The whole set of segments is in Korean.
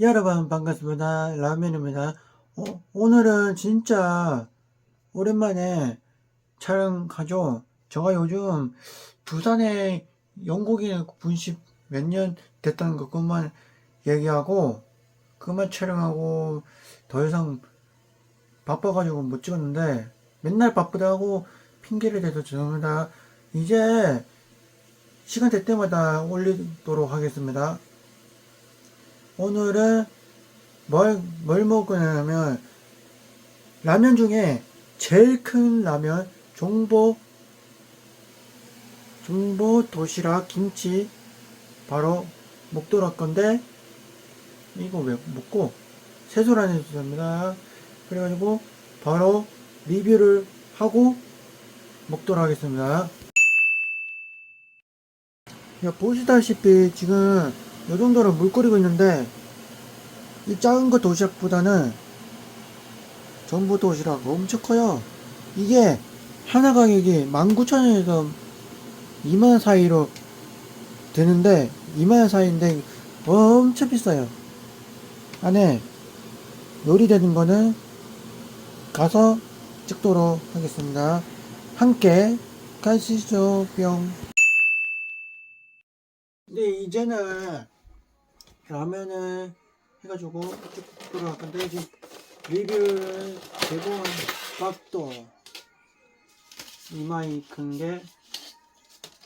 여러분 반갑습니다. 라면입니다. 어, 오늘은 진짜 오랜만에 촬영하죠. 제가 요즘 부산에 영국인 분식 몇 년 됐다는 거 그것만 얘기하고 그만 촬영하고 더 이상 바빠가지고 못 찍었는데 맨날 바쁘다고 핑계를 대서 죄송합니다. 이제 시간 될 때마다 올리도록 하겠습니다. 오늘은 뭘, 뭘 먹으냐면 라면 중에 제일 큰 라면 종보 종보 도시락 김치 바로 먹도록 할 건데 이거 왜 먹고? 세수를 안 해주십니다. 그래가지고 바로 리뷰를 하고 먹도록 하겠습니다. 야, 보시다시피 지금 이 정도로 물 끓이고 있는데 이 작은 거 도시락보다는 전부 도시락 엄청 커요. 이게 하나 가격이 19,000원에서 2만 사이로 되는데 2만 사이인데 엄청 비싸요. 안에 요리되는 거는 가서 찍도록 하겠습니다. 함께 가시죠 뿅. 근데 이제는 라면을 해가지고 쭉 들어갈 건데 지금 리뷰 대본 밥도 이마이 큰 게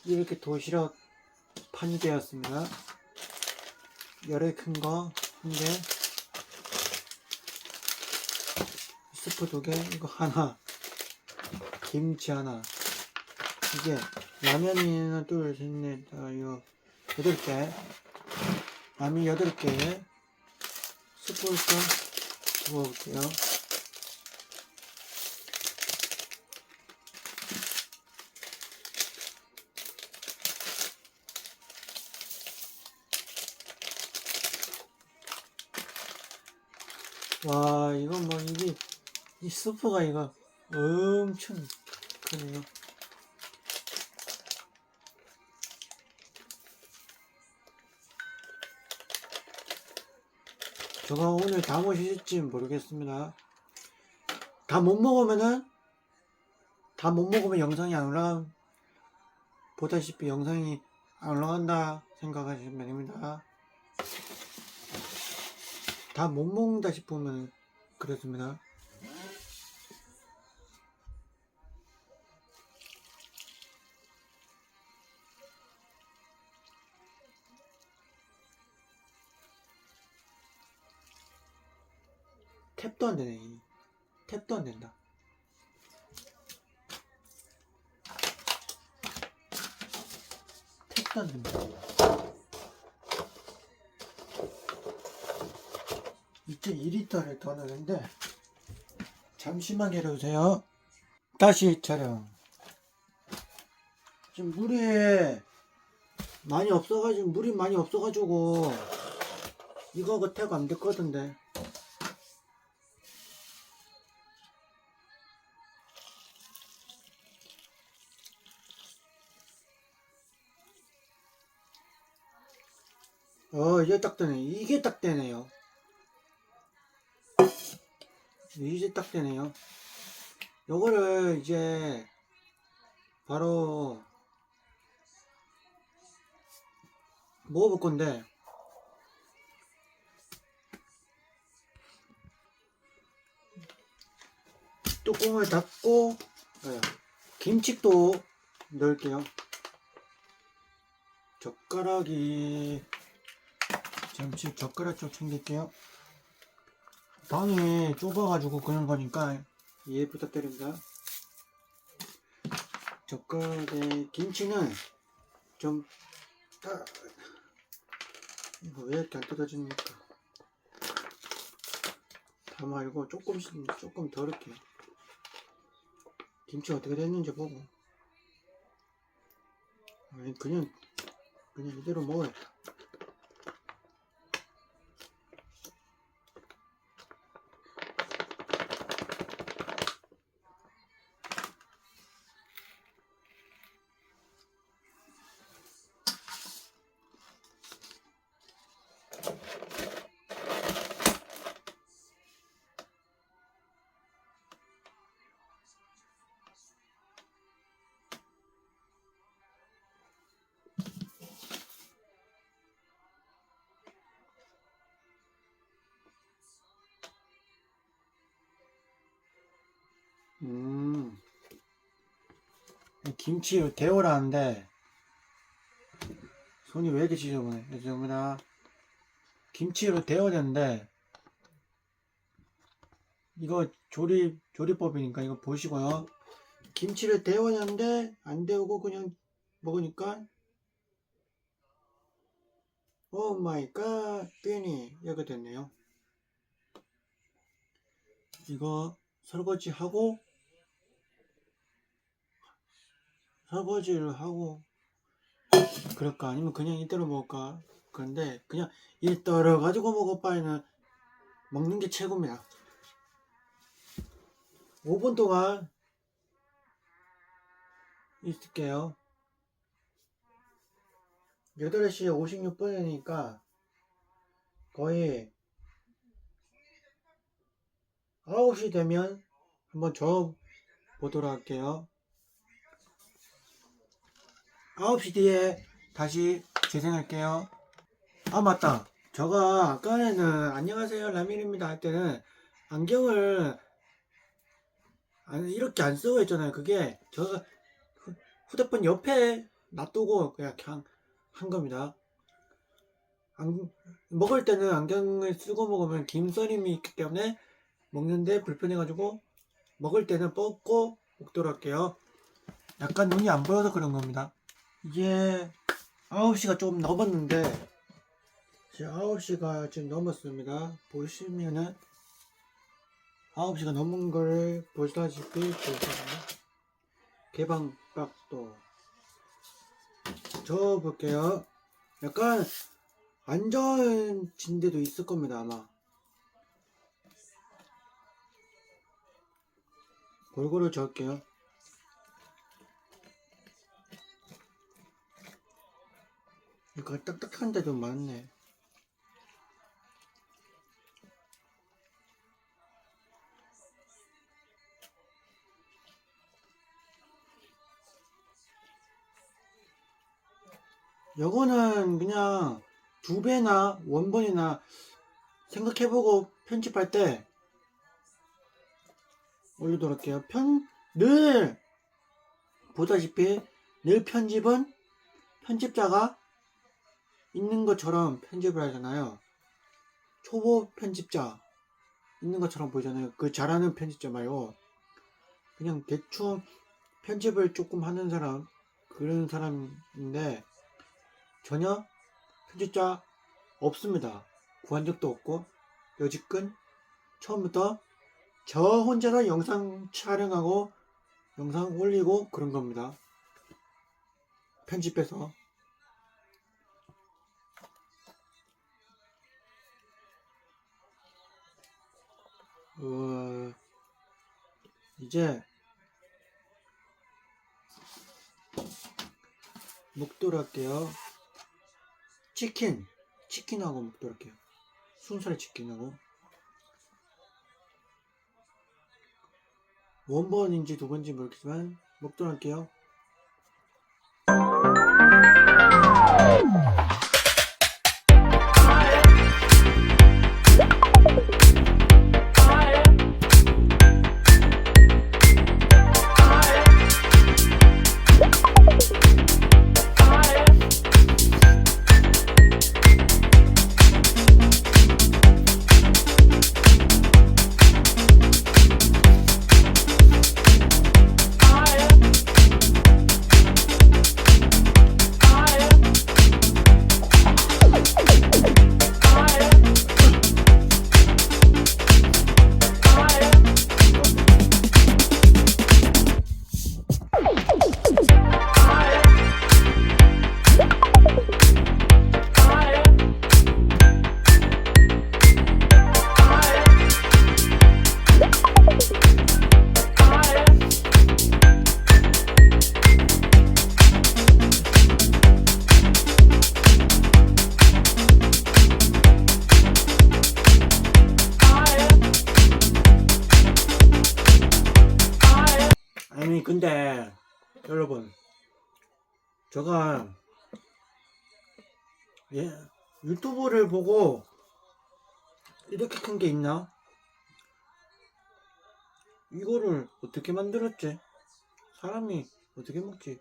이렇게 도시락 판이 되었습니다. 열에 큰 거 한 개, 스프 두 개, 이거 하나, 김치 하나. 이게 라면이는 둘, 셋, 넷, 다, 이거 여덟 개. 라면 여덟 개. 스프부터 부어볼게요. 와, 이건 뭐, 이게, 이 스프가 이거 엄청 크네요. 제가 오늘 다 모실지 모르겠습니다. 다 못 먹으면은, 다 못 먹으면 영상이 안 올라가, 보다시피 영상이 안 올라간다 생각하시면 됩니다. 다 못 먹는다 싶으면 그렇습니다. 탭도 안 되네. 이. 탭도 안 된다. 탭도 안 된다. 2.2리터를 더 넣는데 잠시만 기다려주세요. 다시 촬영. 지금 물이 많이 없어가지고 물이 많이 없어가지고 이거 그탭안 됐거든데. 어, 이제 딱 되네. 이게 딱 되네요. 이제 딱 되네요. 요거를 이제 바로 먹어볼 건데 뚜껑을 닫고 네, 김치도 넣을게요. 젓가락이 잠시 젓가락 좀 챙길게요. 방이 좁아가지고 그런 거니까 이해 부탁드립니다. 젓가락에 김치는 좀 딱, 이거 왜 이렇게 안 뜯어집니까? 다 말고 조금씩, 조금 더 이렇게. 김치 어떻게 됐는지 보고. 그냥, 그냥 이대로 먹어야겠다. 음. 김치를 데우라는데 손이 왜 이렇게 지저분해? 죄송합니다. 김치로 데워야 되는데 이거 조리 조리법이니까 이거 보시고요. 김치를 데워야 하는데 안 데우고 그냥 먹으니까 오 마이 갓 삐니 이렇게 됐네요. 이거 설거지 하고 설거지를 하고 그럴까? 아니면 그냥 이대로 먹을까? 그런데 그냥 일 떨어 가지고 먹을 바에는 먹는 게 최고입니다. 5분 동안 있을게요. 8시 56분이니까 거의 9시 되면 한번 저 보도록 할게요 9시 뒤에 다시 재생할게요. 아, 맞다. 저가 아까에는 안녕하세요 라밀입니다 할 때는 안경을 안- 이렇게 안 쓰고 있잖아요. 그게 저가 휴- 휴대폰 옆에 놔두고 그냥 한 겁니다. 안- 먹을 때는 안경을 쓰고 먹으면 김서림이 있기 때문에 먹는데 불편해가지고 먹을 때는 뽑고 먹도록 할게요. 약간 눈이 안 보여서 그런 겁니다. 이제 9시가 좀 넘었는데 지금 9시가 지금 넘었습니다. 보시면은 9시가 넘은 걸 보시다시피 보시면 개방박도 저어볼게요. 약간 안전진 데도 있을 겁니다 아마 골고루 저을게요. 이거 딱딱한 데도 많네. 요거는 그냥 두 배나 원본이나 생각해보고 편집할 때 올리도록 할게요. 편, 늘 보다시피 늘 편집은 편집자가 있는 것처럼 편집을 하잖아요. 초보 편집자 있는 것처럼 보이잖아요. 그 잘하는 편집자 말고 그냥 대충 편집을 조금 하는 사람 그런 사람인데 전혀 편집자 없습니다. 구한 적도 없고 여지껏 처음부터 저 혼자서 영상 촬영하고 영상 올리고 그런 겁니다. 편집해서 어, 이제 먹도록 할게요. 치킨, 치킨하고 먹도록 할게요. 순살 치킨하고 원본인지 두 번인지 모르겠지만 먹도록 할게요. 제가 예 유튜브를 보고 이렇게 큰 게 있나? 이거를 어떻게 만들었지? 사람이 어떻게 먹지?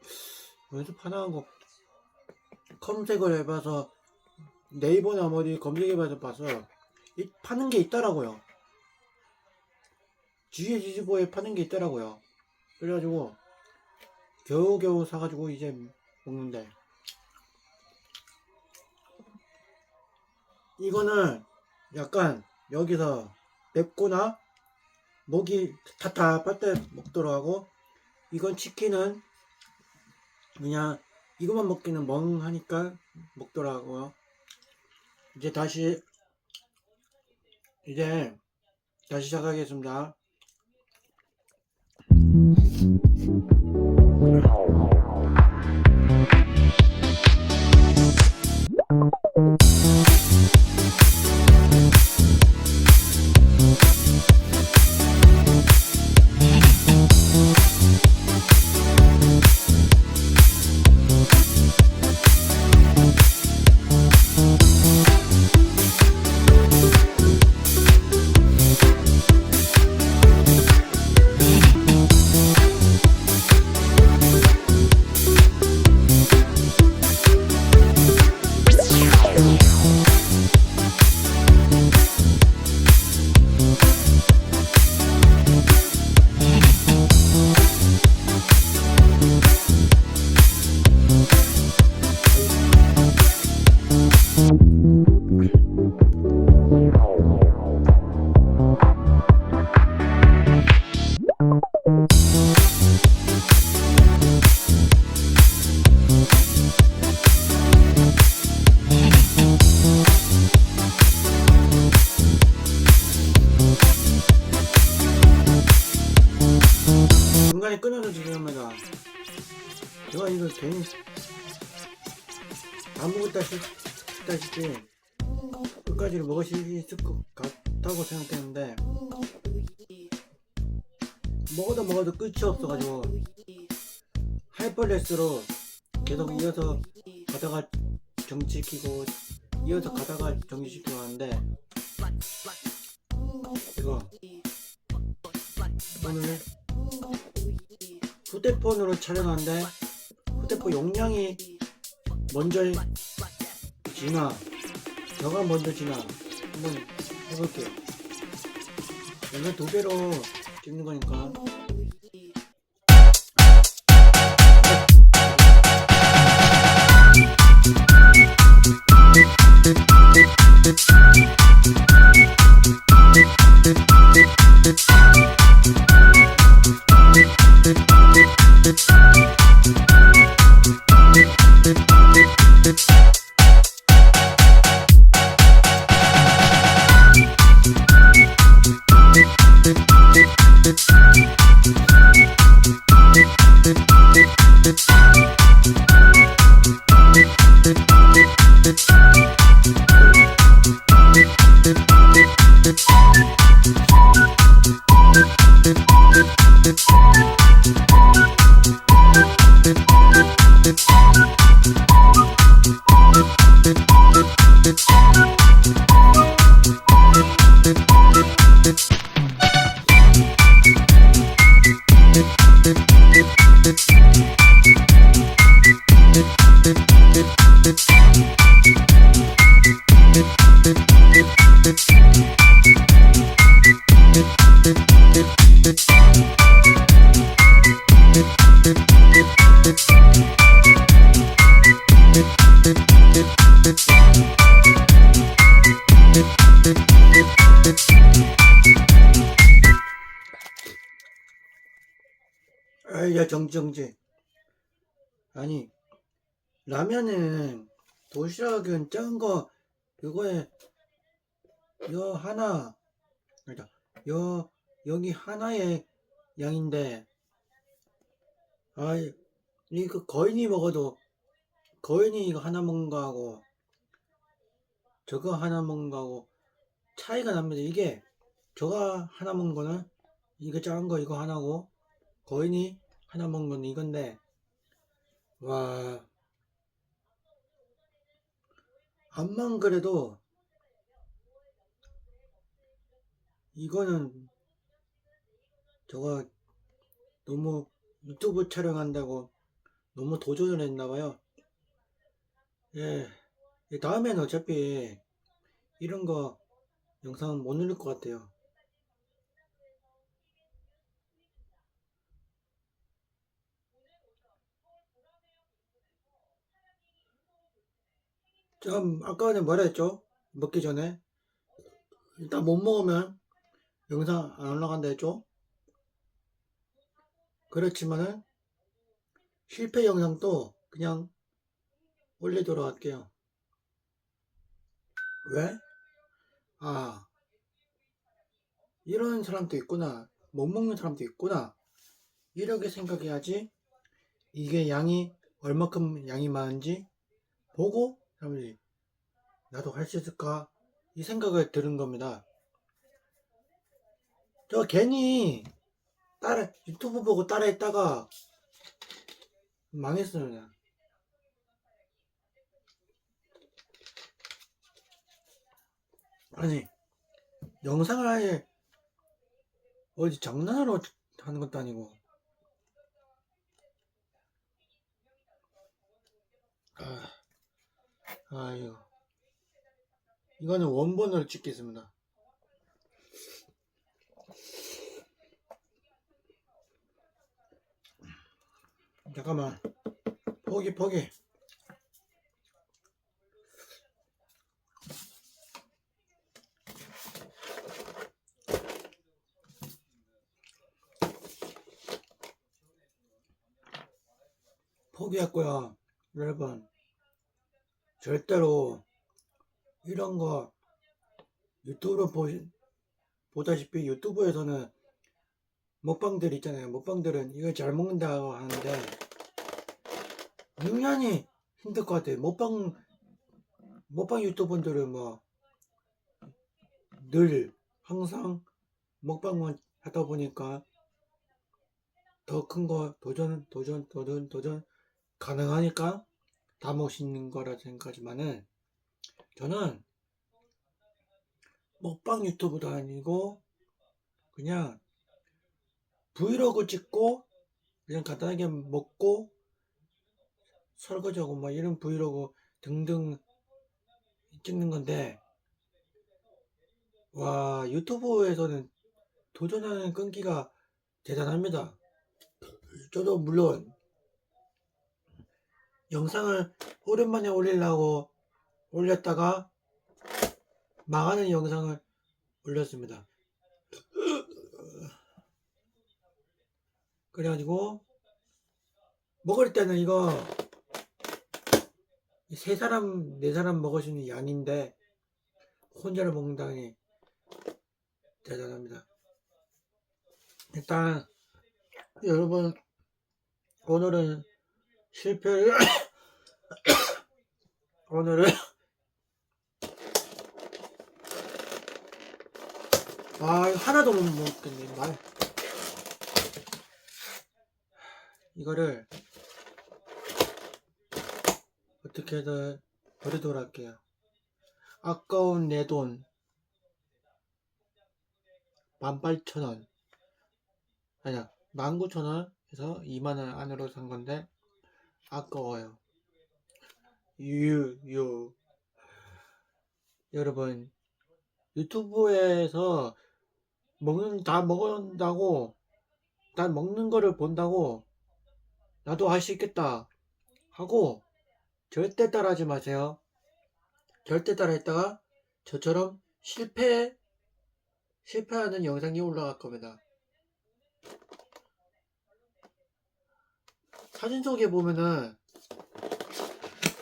어디서 파나한 거 검색을 해봐서 네이버나 뭐 어디 검색해봐서 봐서 이 파는 게 있더라고요. GH25에 파는 게 있더라고요. 그래가지고 겨우겨우 사가지고 이제 먹는데. 이거는 약간 여기서 맵거나 목이 답답할 때 먹도록 하고 이건 치킨은 그냥 이것만 먹기는 멍하니까 먹도록 하고요 이제 다시 이제 다시 시작하겠습니다 아무것다시다시피 끝까지 먹을 수 있을 것 같다고 생각했는데 먹어도 먹어도 끝이 없어가지고 하이퍼레스로 계속 이어서 가다가 정지시키고 이어서 가다가 정지시키고 하는데 이거 오늘 휴대폰으로 촬영하는데 휴대폰 용량이 먼저 지나 저가 먼저 지나 한번 해볼게요 영상 두 배로 찍는 거니까 야 정정지. 아니 라면은 도시락은 작은 거 이거에 여 하나 그러니까 여 여기 하나의 양인데 아이 이거 거인이 먹어도 거인이 이거 하나 먹는 거하고 저거 하나 먹는 거하고 차이가 납니다. 이게 저거 하나 먹는 거는 이거 작은 거 이거 하나고 거인이 하나 먹는 건 이건데 와 암만 그래도 이거는 저거 너무 유튜브 촬영한다고 너무 도전을 했나봐요. 예, 예, 다음에는 어차피 이런 거 영상 못 올릴 것 같아요. 좀 아까 전에 뭐라 했죠? 먹기 전에 일단 못 먹으면 영상 안 올라간다 했죠? 그렇지만은 실패 영상도 그냥 올리도록 할게요. 왜? 아, 이런 사람도 있구나. 못 먹는 사람도 있구나. 이렇게 생각해야지 이게 양이 얼마큼 양이 많은지 보고 사람들이 나도 할 수 있을까? 이 생각을 들은 겁니다. 저 괜히 따라 유튜브 보고 따라했다가 망했어요 그냥. 아니 영상을 아예 어디 장난으로 하는 것도 아니고 아, 아유. 이거는 원본으로 찍겠습니다. 잠깐만. 포기 포기. 포기했고요 여러분 절대로 이런 거 유튜브로 보시, 보다시피 유튜브에서는 먹방들 있잖아요. 먹방들은 이걸 잘 먹는다고 하는데 유난히 힘들 것 같아요. 먹방 먹방 유튜버들은 뭐 늘 항상 먹방만 하다 보니까 더 큰 거 도전 도전 도전 도전 가능하니까 다 멋있는 거라 생각하지만은 저는 먹방 유튜브도 아니고 그냥 브이로그 찍고 그냥 간단하게 먹고 설거지하고 뭐 이런 브이로그 등등 찍는 건데 와 유튜브에서는 도전하는 끈기가 대단합니다. 저도 물론 영상을 오랜만에 올리려고 올렸다가 망하는 영상을 올렸습니다. 그래가지고 먹을 때는 이거 세 사람 네 사람 먹을 수 있는 양인데 혼자를 먹는다니 대단합니다. 일단 여러분 오늘은 실패를 오늘은 아 하나도 못 먹겠네 말. 이거를 어떻게든 버리도록 할게요. 아까운 내 돈 18,000원. 아니야 19,000원 해서 2만원 안으로 산 건데 아까워요. 유유. 여러분 유튜브에서 먹는 다 먹는다고 난 먹는 거를 본다고 나도 할 수 있겠다 하고 절대 따라하지 마세요. 절대 따라했다가 저처럼 실패 실패하는 영상이 올라갈 겁니다 사진 속에 보면은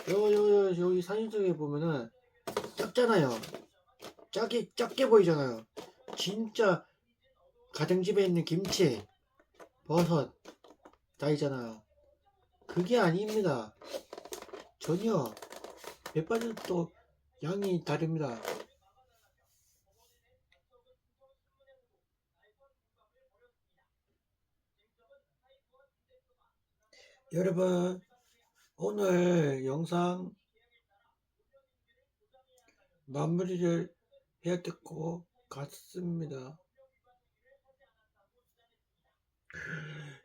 요, 여기 사진 속에 보면은 작잖아요. 작게, 작게 보이잖아요. 진짜 가정집에 있는 김치, 버섯, 다이잖아요. 그게 아닙니다. 전혀 몇 바지도 양이 다릅니다. 여러분 오늘 영상 마무리를 해야 될 것 같습니다.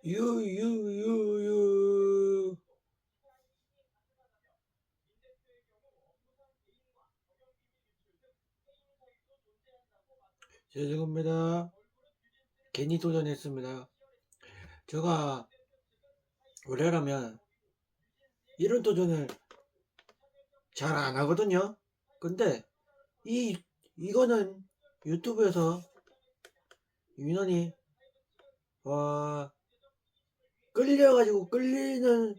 유유유유 죄송합니다. 괜히 도전했습니다. 제가 원래라면 이런 도전을 잘 안 하거든요. 근데 이 이거는 유튜브에서 유난히 와 끌려가지고 끌리는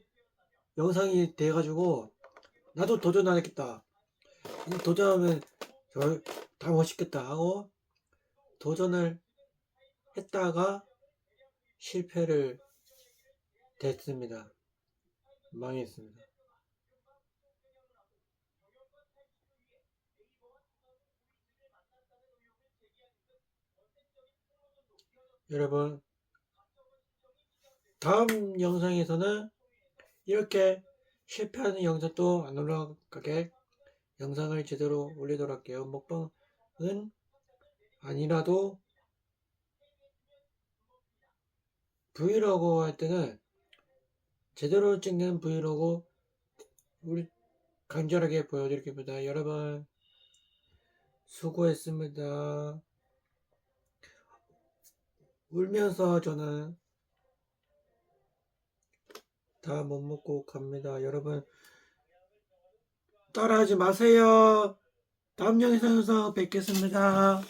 영상이 돼가지고 나도 도전 안 했겠다. 이 도전하면 저다 멋있겠다 하고 도전을 했다가 실패를 됐습니다. 망했습니다. 여러분, 다음 영상에서는 이렇게 실패하는 영상도 안 올라가게 영상을 제대로 올리도록 할게요. 먹방은 아니라도 브이로그 할 때는 제대로 찍는 브이로그 우리 간절하게 보여드리겠습니다. 여러분 수고했습니다. 울면서 저는 다 못 먹고 갑니다. 여러분 따라하지 마세요. 다음 영상에서 뵙겠습니다.